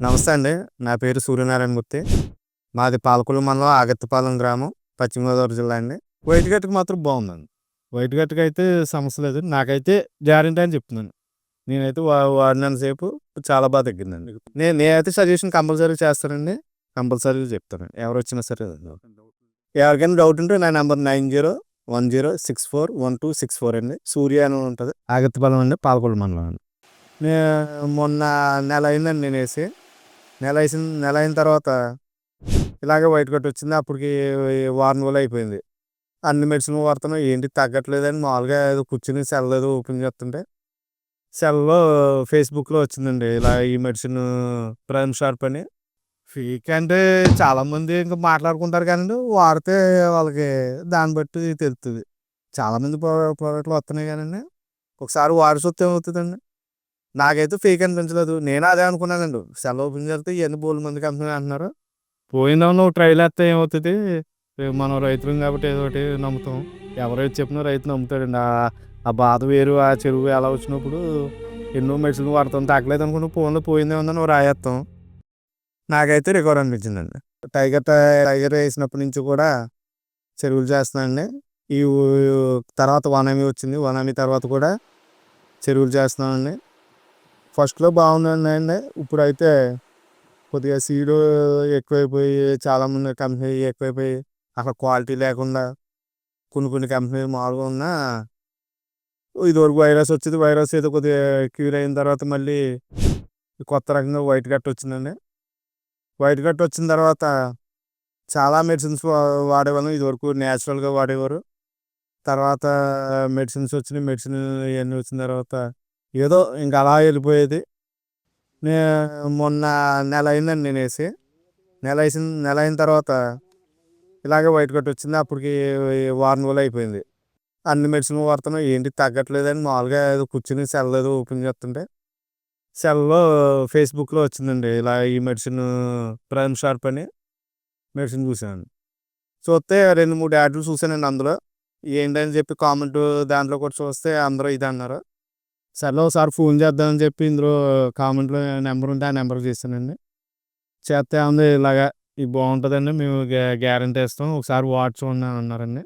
నమస్తే అండి. నా పేరు సూర్యనారాయణ మూర్తి మాది పాలకొల్లు మండలం ఆగత్తిపాలెం గ్రామం పశ్చిమ గోదావరి జిల్లా అండి. వైట్ గట్టుకు మాత్రం బాగుందండి. వైట్ గట్టుకు అయితే సమస్య లేదు. నాకైతే గ్యారంటీ అని చెప్తున్నాను. నేనైతే వా వాడినంత సేపు చాలా బాగా తగ్గిందండి. నేను నేనైతే సజెషన్ కంపల్సరీ చేస్తానండి. కంపల్సరీ చెప్తాను. ఎవరు వచ్చినా సరే ఎవరికైనా డౌట్ ఉంటే నా number nine zero one zero six four one two six four అండి. సూర్య అని ఉంటుంది. ఆగత్తిపాలెం అండి పాలకొల్లు మండలం అండి. మొన్న నెల అయిందండి నేను వేసి నెల వేసిన నెల అయిన తర్వాత ఇలాగే వైట్ కట్ వచ్చింది. అప్పటికి వారం రోజులు అయిపోయింది. అన్ని మెడిసిన్ వాడుతున్నాం. ఏంటి తగ్గట్లేదని మామూలుగా ఏదో కూర్చుని సెల్ ఏదో ఓపెన్ చేస్తుంటే సెల్లో ఫేస్బుక్లో వచ్చిందండి. ఇలా ఈ మెడిసిన్ ప్రైమ్ షార్ప్ అని. ఫీక్ అంటే చాలామంది ఇంకా మాట్లాడుకుంటారు కానీ వాడితే వాళ్ళకి దాన్ని బట్టి తెలుస్తుంది చాలామంది ప్రో ప్రోడక్ట్లు వస్తున్నాయి కానీ ఒకసారి వాడి చూస్తే ఏమవుతుందండి? నాకైతే ఫేక్ అనిపించలేదు. నేను అదే అనుకున్నానండి. సెలవు ఓపెన్ చేస్తే ఇవన్నీ బోల్ మంది కంపెనీ అంటున్నారు. పోయిందా నువ్వు ట్రైల్ వేస్తే ఏమవుతుంది? మనం రైతులం కాబట్టి ఏదో ఒకటి నమ్ముతాం. ఎవరైతే చెప్పినా రైతు నమ్ముతాడండి. ఆ బాధ వేరు ఆ చెరువు ఎలా వచ్చినప్పుడు ఎన్నో మెడిసిన్ వాడతాం. తగ్గలేదు అనుకుంటే ఫోన్లో పోయిందే ఉందని రాయేస్తాం నాకైతే రికవర్ అనిపించిందండి. టైగర్ టైగర్ వేసినప్పటి నుంచి కూడా చెరువులు చేస్తున్నానండి. ఈ తర్వాత వనామి వచ్చింది. వనామి తర్వాత కూడా చెరువులు చేస్తున్నానండి. ఫస్ట్లో బాగుందండి. ఇప్పుడైతే కొద్దిగా సీడు ఎక్కువైపోయి చాలామంది కంపెనీ ఎక్కువైపోయి అక్కడ క్వాలిటీ లేకుండా కొన్ని కొన్ని కంపెనీలు మామూలుగా ఉన్నా ఇదివరకు వైరస్ వచ్చింది వైరస్ ఏదో కొద్దిగా క్యూర్ అయిన తర్వాత మళ్ళీ కొత్త రకంగా వైట్ కట్ వచ్చిందండి. వైట్ కట్ వచ్చిన తర్వాత చాలా మెడిసిన్స్ వాడేవాళ్ళం. ఇదివరకు న్యాచురల్గా వాడేవారు. తర్వాత మెడిసిన్స్ వచ్చినాయి మెడిసిన్ ఇవన్నీ వచ్చిన తర్వాత ఏదో ఇంకా అలా వెళ్ళిపోయేది. నే మొన్న నెల అయిందండి నేను వేసి నెల వేసిన నెల అయిన తర్వాత ఇలాగే వైట్ కట్ వచ్చింది. అప్పటికి వారం రోజులు అయిపోయింది. అన్ని మెడిసిన్ వాడుతున్నాం. ఏంటి తగ్గట్లేదని మామూలుగా ఏదో కూర్చుని సెల్ ఏదో ఓపెన్ చేస్తుంటే సెల్లో ఫేస్బుక్లో వచ్చిందండి. ఇలా ఈ మెడిసిన్ ప్రైమ్ షార్ప్ అని మెడిసిన్ చూసాను చూస్తే రెండు మూడు యాడ్లు చూసానండి అందులో. ఏంటని చెప్పి కామెంట్ దాంట్లో కూడా చూస్తే అందరూ ఇది అన్నారు సర్లే ఒకసారి ఫోన్ చేద్దామని చెప్పి ఇందులో కామెంట్లో నెంబర్ ఉంటే ఆ నెంబర్కి చేస్తానండి. చేస్తే ఉంది ఇలాగా ఇది బాగుంటుందండి మేము గ్యారంటీ ఇస్తాం. ఒకసారి వాచ్ చూడండి అన్నారండి.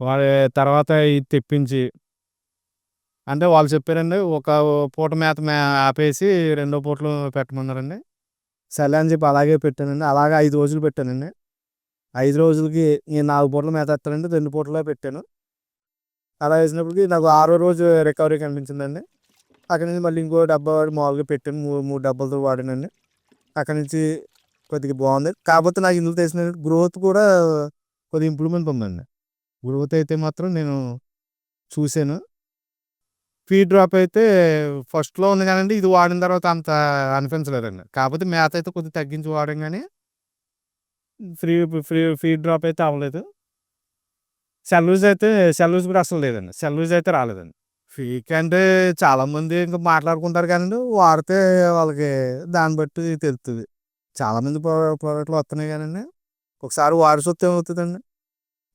వాడి తర్వాత ఇది తెప్పించి అంటే వాళ్ళు చెప్పారండి ఒక పూట మేత మే ఆపేసి రెండో పూటలు పెట్టమన్నారండి. సరే అని చెప్పి అలాగే పెట్టానండి. అలాగే ఐదు రోజులు పెట్టానండి. ఐదు రోజులకి నేను నాలుగు పూటలు మేత ఎత్తానండి రెండు పూటలే పెట్టాను. అలా వేసినప్పటికి నాకు ఆరో రోజు రికవరీ కనిపించిందండి. అక్కడి నుంచి మళ్ళీ ఇంకో డబ్బా మామూలుగా పెట్టాను. మూడు మూడు డబ్బాలతో వాడానండి. అక్కడి నుంచి కొద్దిగా బాగుంది. కాకపోతే నాకు ఇందులో తెలిసిన గ్రోత్ కూడా కొద్దిగా ఇంప్రూవ్మెంట్ ఉందండి. గ్రోత్ అయితే మాత్రం నేను చూశాను. ఫీడ్ డ్రాప్ అయితే ఫస్ట్లో ఉంది కానీ ఇది వాడిన తర్వాత అంత అనిపించలేదండి కాకపోతే మేత అయితే కొద్దిగా తగ్గించి వాడాం కానీ ఫ్రీ ఫ్రీ ఫీడ్ డ్రాప్ అయితే అవ్వలేదు. సెల్యూజ్ అయితే సెల్యూజ్ కూడా అసలు లేదండి సెల్యూజ్ అయితే రాలేదండి ఫీక్ అంటే చాలామంది ఇంకా మాట్లాడుకుంటారు కానీ వాడితే వాళ్ళకి దాన్ని బట్టి తెలుస్తుంది చాలామంది ప్రోడక్ట్లు వస్తున్నాయి కానీ ఒకసారి వాడి చూస్తే ఏమవుతుందండి?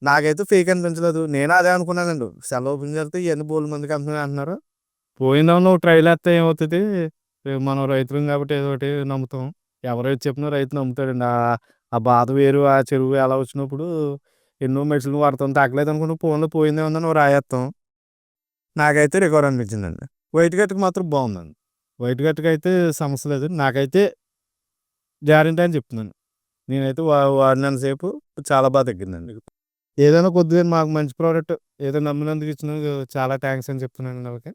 నాకైతే ఫేక్ అనిపించలేదు. నేను అదే అనుకున్నానండి. సెల్ ఓపెన్ చేస్తే ఇవన్నీ బోల్ మంది కంపెనీ అంటున్నారు. పోయిందా నువ్వు ట్రైల్ వేస్తే ఏమవుతుంది? మనం రైతులం కాబట్టి ఏదో ఒకటి నమ్ముతాం. ఎవరైతే చెప్పినా రైతు నమ్ముతాడండి. ఆ బాధ వేరు ఆ చెరువు ఎలా వచ్చినప్పుడు ఎన్నో మెడిసిన్ వాడతాం తగ్గలేదు అనుకుంటే ఫోన్లో పోయిందే ఉందని రాయేస్తాం నాకైతే రికవర్ అనిపించిందండి. వైట్ గట్టుకు మాత్రం బాగుందండి. వైట్ గట్టుకు అయితే సమస్య లేదు. నాకైతే గ్యారెంటీ అని చెప్తున్నాను. నేనైతే వా వాడినంత సేపు చాలా బాగా తగ్గిందండి. ఏదైనా కొద్దిగా మాకు మంచి ప్రోడక్ట్ ఏదో నమ్మినందుకు ఇచ్చిన చాలా థ్యాంక్స్ అని చెప్తున్నాను వాళ్ళకి.